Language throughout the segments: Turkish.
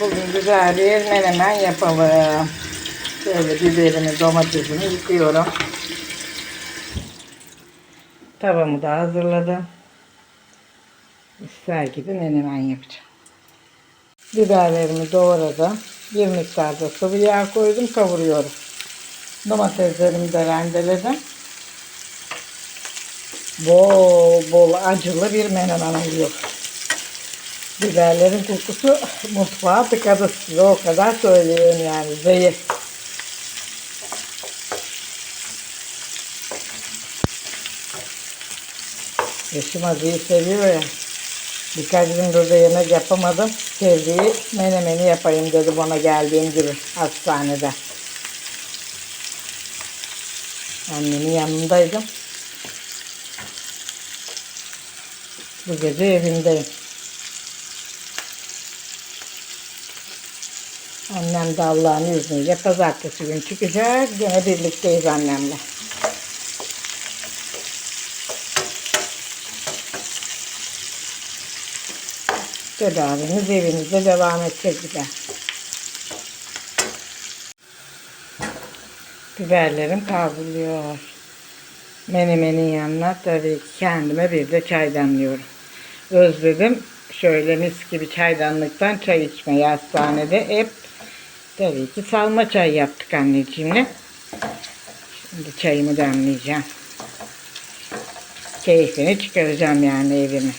Bugün güzel bir menemen yapalım. Şöyle biberimi, domatesimi yıkıyorum. Tavamı da hazırladım. İster gibi menemen yapacağım. Biberlerimi doğradım. Bir miktar da sıvı yağ koydum, kavuruyorum. Domateslerimi de rendeledim. Bol bol acılı bir menemen oluyor. Biberlerin kokusu mutfağa tıkadı size o kadar söyleyeyim yani zehir. Eşim acıyı seviyor ya. Birkaç gündür de yemek yapamadım. Sevdiği menemeni yapayım dedi bana geldiğim gibi hastanede. Annemin yanındaydım. Bu gece evimdeyim. Annem de Allah'ın izniyle pazartesi gün çıkacak. Gene birlikteyiz annemle. Tedavimiz evimizde devam edecek bir de. Biberlerim kavruluyor. Menemenin yanına tabii kendime bir de çay demliyorum. Özledim. Şöyle mis gibi çaydanlıktan çay içmeyi hastanede hep tabii ki salma çay yaptık anneciğimle. Şimdi çayımı demleyeceğim. Keyfini çıkaracağım yani evime.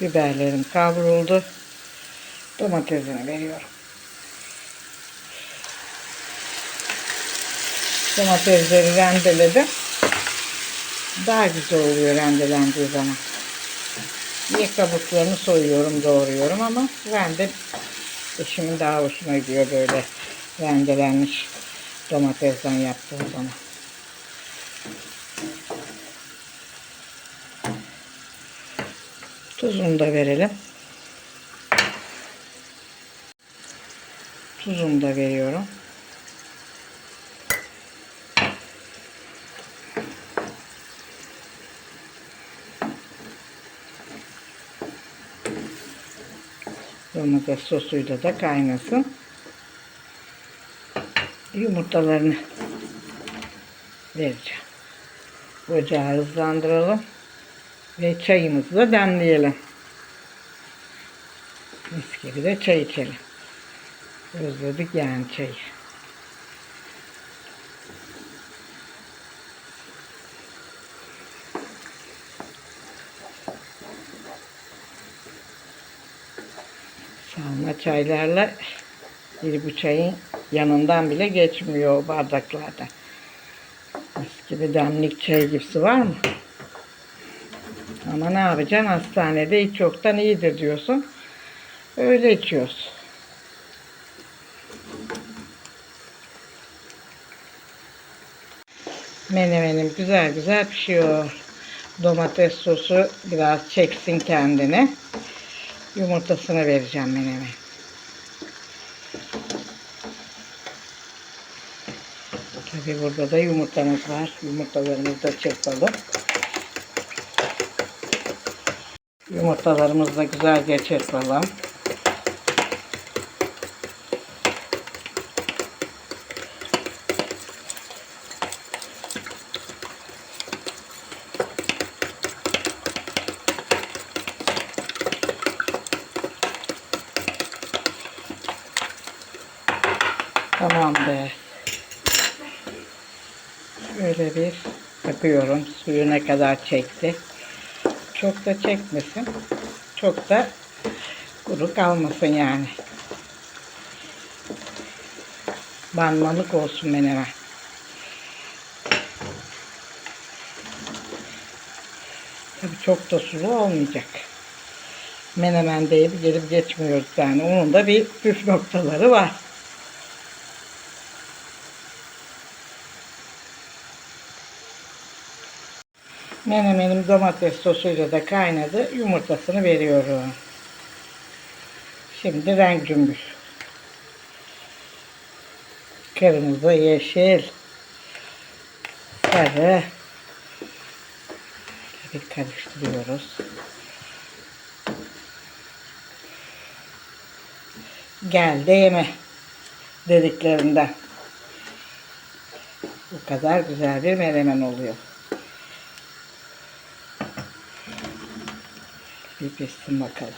Biberlerim kavruldu. Domatesini veriyorum. Domatesleri rendeledim. Daha güzel oluyor rendelendiği zaman. Niye kabuklarını soyuyorum, doğruyorum ama rende eşimin daha hoşuna gidiyor böyle rendelenmiş domatesten yaptığım zaman. Tuzunu da verelim. Tuzunu da veriyorum. Domates sosuyla da kaynasın. Yumurtalarını vereceğim. Ocağı hızlandıralım. Ve çayımızı da demleyelim. Mis gibi de çay içelim. Özledik yani çayı. Salma çaylarla bir bu yanından bile geçmiyor o bardaklarda. Mis gibi demlik çay gibisi var mı? Ama ne yapacaksın hastanede hiç yoktan iyidir diyorsun. Öyle içiyoruz. Menemenim güzel güzel pişiyor. Domates sosu biraz çeksin kendini. Yumurtasını vereceğim meneme. Tabi burada da yumurtamız var. Yumurtalarımızı da çırpalım. Yumurtalarımızı da güzelce çırpalım. Tamamdır. Şöyle bir bakıyorum suyu ne kadar çekti. Çok da çekmesin. Çok da kuru kalmasın yani. Banmalık olsun menemen. Tabii çok da sulu olmayacak. Menemen deyip gelip geçmiyoruz yani. Onun da bir püf noktaları var. Menemenim domates sosuyla da kaynadı. Yumurtasını veriyorum. Şimdi renk cümbüş. Kırmızı, yeşil, sarı, Bir karıştırıyoruz. Gel de yeme dediklerinden. Bu kadar güzel bir menemen oluyor. Bir pişsin bakalım.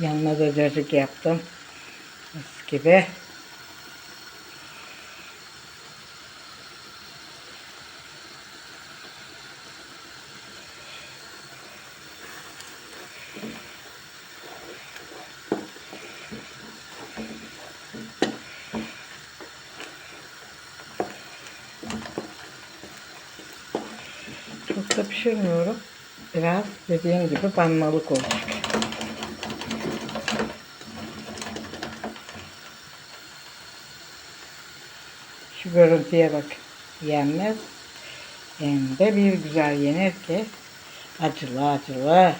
Yanına da cacık yaptım. Mis gibi. Çok da pişirmiyorum. Biraz dediğim gibi banmalık olacak. Şu görüntüye bak. Yenmez. Hem de bir güzel yenir ki acılı acılı.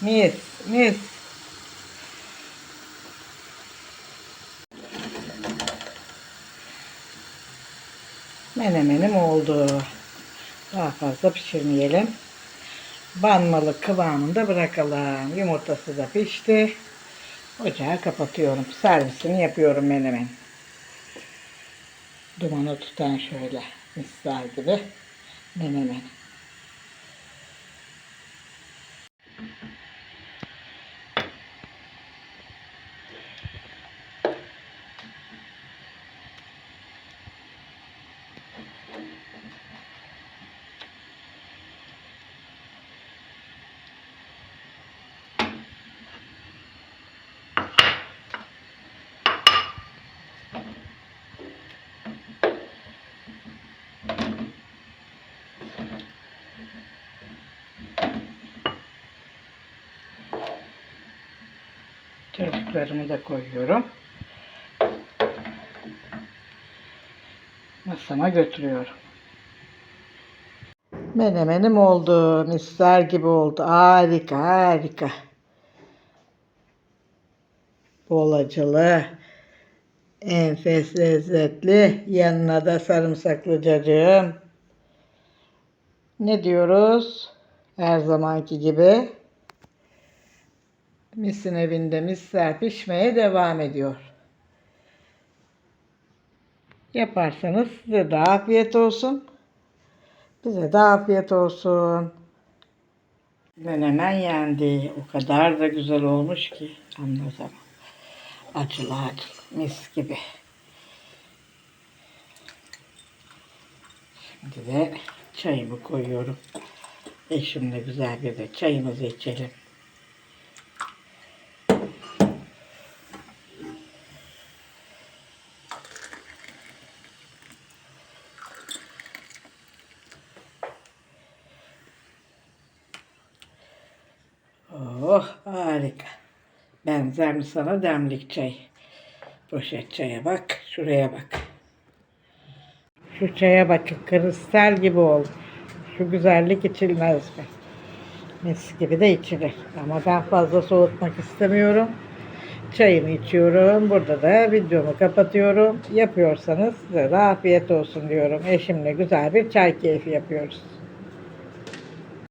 Mis mis. Menemenim oldu. Daha fazla pişirmeyelim. Banmalık kıvamında bırakalım. Yumurtası da pişti. Ocağı kapatıyorum. Servisini yapıyorum menemen. Dumanı tutan şöyle misler gibi menemen. Çocuklarımı da koyuyorum. Masama götürüyorum. Menemenim oldu. Misler gibi oldu. Harika harika. Bol acılı. Enfes lezzetli. Yanına da sarımsaklı cacığım. Ne diyoruz? Her zamanki gibi. Misin evinde misler pişmeye devam ediyor. Yaparsanız size de afiyet olsun. Bize de afiyet olsun. Menemen yendi. O kadar da güzel olmuş ki anlatamam. Acılı acılı mis gibi. Şimdi de çayımı koyuyorum. Eşimle güzel bir de çayımızı içelim. Oh harika. Benzer mi sana demlik çay? Poşet çaya bak. Şuraya bak. Şu çaya bakın. Kristal gibi oldu. Şu güzellik içilmez mi? Mis gibi de içilir. Ama ben fazla soğutmak istemiyorum. Çayımı içiyorum. Burada da videomu kapatıyorum. Yapıyorsanız size de afiyet olsun diyorum. Eşimle güzel bir çay keyfi yapıyoruz.